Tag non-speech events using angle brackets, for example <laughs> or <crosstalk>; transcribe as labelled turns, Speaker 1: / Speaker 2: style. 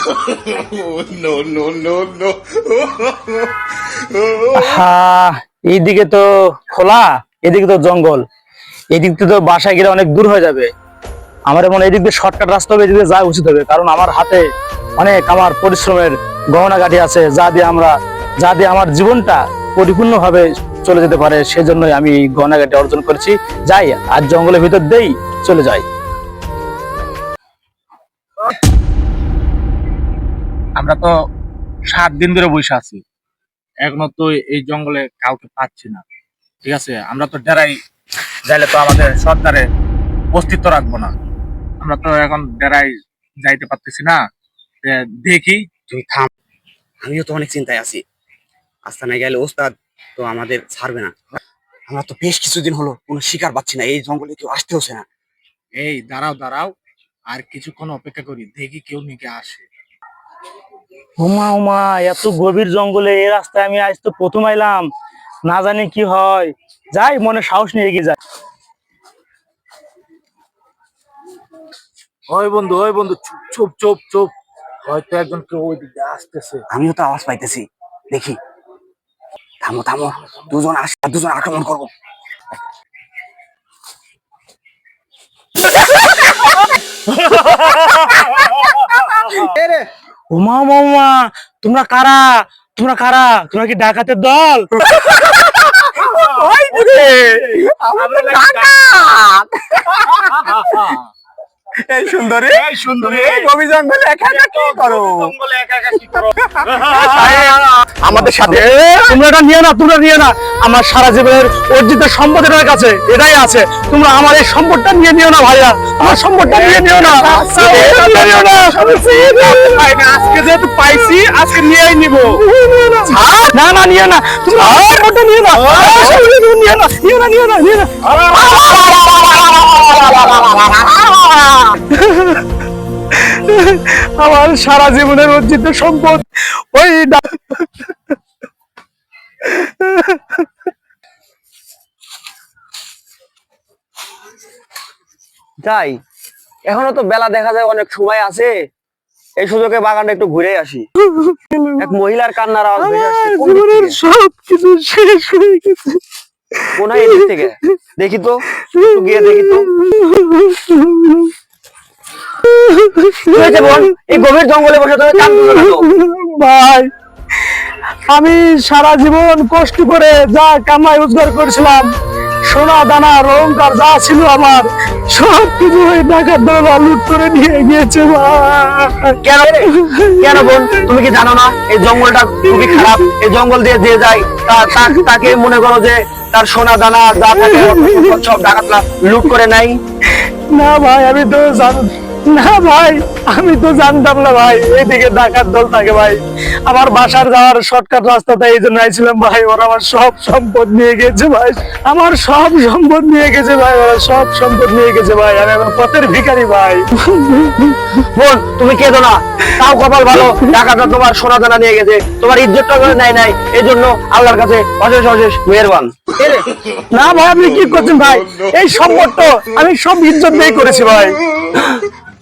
Speaker 1: <laughs> এইদিকে তো খোলা এদিকে তো জঙ্গল। এদিক তো বাসায় গেলে অনেক দূর হয়ে যাবে। আমার মনে এদিক দিয়ে শর্টকাট রাস্তা হবে এদিকে যাওয়া উচিত হবে। কারণ আমার হাতে অনেক আমার পরিশ্রমের গহনা গাঠি আছে, যা দিয়ে আমরা, যা দিয়ে আমার জীবনটা পরিপূর্ণভাবে চলে যেতে পারে। সেজন্যই আমি গহনা গাঠি অর্জন করেছি। যাই আর জঙ্গলের ভিতর দেই, চলে যাই।
Speaker 2: আমরা তো সাত দিন ধরে বসে আছি। এখনও তো এই জঙ্গলে কাউকে পাচ্ছি না। ঠিক আছে? আমরা তো ডেরাই যাইলে তো আমাদের সরকারে অস্তিত্ব রাখব না। আমরা তো এখন ডেরাই যাইতে পারতেছি না। দেখি।
Speaker 3: তুই থাম। আমিও তো অনেক চিন্তায় আছি। আস্তানায় গেলে ওস্তাদ তো আমাদের ছাড়বে না। আমরা তো বেশ কিছুদিন হলো কোনো শিকার পাচ্ছি না। এই জঙ্গলে কেউ আসতে হচ্ছে না।
Speaker 2: এই দাঁড়াও দাঁড়াও। আর কিছুক্ষণ অপেক্ষা করি। দেখি কেউ নিকে আসে।
Speaker 1: উমা হুমা এত গভীর জঙ্গলে এই রাস্তায় আমি আজ তো প্রথম আইলাম। না জানি কি হয়। যাই মনে সাহস নিয়ে এগিয়ে যাই।
Speaker 2: ওই বন্ধু ওই বন্ধু চুপ চুপ চুপ চুপ। হয়তো একজন কেউ ওই দিকে আসতেছে।
Speaker 3: আমিও তো আওয়াজ পাইতেছি। দেখি। থামো থামো। দুজন আস আর দুজন আক্রমণ করব। <laughs>
Speaker 1: উমা মামা তোমরা কারা? তোমরা কারা? তোমরা কি ডাকাতের দল?
Speaker 3: এই সুন্দরী
Speaker 2: এই সুন্দরী
Speaker 3: এই গভীর জঙ্গলে একা একা কি করো
Speaker 2: জঙ্গলে একা একা কি করো
Speaker 3: আমাদের সাথে
Speaker 1: তোমরা এটা নিয়ে না তোমরা নিয়ে না আমার সারা জীবনের অর্জিত সম্পদ এটার কাছে এটাই আছে তোমরা আমার এই সম্পদটা নিয়ে নিও না ভাইয়া আমার সম্পদটা নিয়ে নিও না নিও না।
Speaker 2: আজকে যেহেতু পাইছি আজকে নিয়েই নিবো
Speaker 1: না না নিয়ে না সম্পদটা নিয়ে না নিয়ে না নিয়ে না নিয়ে না নিয়ে না আমার সারা জীবনের অর্জিত সম্পদ। ওই
Speaker 4: তাই এখনও তো বেলা দেখা যায় অনেক সময় আছে। এই সুযোগে বাগানটা একটু ঘুরে আসি। এক মহিলার কান্নার আওয়াজ
Speaker 1: জীবনের সব কিছু শেষ হয়ে গেছে।
Speaker 4: এদিক থেকে? দেখি তো গিয়ে দেখি তো। কি হয়েছে বোন এই গভীর জঙ্গলে বসে তুমি
Speaker 1: ভাই আমি সারা জীবন কষ্ট করে যা কামাই রোজগার করেছিলাম সোনা দানা অলংকার যা ছিল আমার সব কিছু ওই ডাকাত দলা লুট করে নিয়ে গিয়েছে
Speaker 4: কেন? কেন বোন তুমি কি জানো না? এই জঙ্গলটা খুবই খারাপ। এই জঙ্গল দিয়ে যে যায় তাকে মনে করো যে তার সোনা দানা যা থাকে সব ডাকাতরা লুট করে নাই
Speaker 1: না ভাই আমি তো জান না ভাই আমি তো জানতাম না ভাই এদিকে ডাকাত দল থাকে ভাই। আমার বাসার যাওয়ার শর্টকাট রাস্তাটা এই জন্য আইছিলাম ভাই ওরা আমার সব সম্পদ নিয়ে গেছে ভাই। আমার সব সম্পদ নিয়ে গেছে ভাই ওরা সব সম্পদ নিয়ে গেছে ভাই আমি এখন পথের ভিখারি ভাই।
Speaker 4: বোন তুমি কেঁদো না। তাও কপাল ভালো টাকাটা তোমার সোনা দানা নিয়ে গেছে। তোমার ইজ্জতটা করে নাই নাই এই জন্য আল্লাহর কাছে অশেষ অশেষ মেহেরবান।
Speaker 1: না ভাই আপনি কি করছেন ভাই? এই সম্পদ তো আমি সব ইজ্জত দিয়ে করেছি ভাই।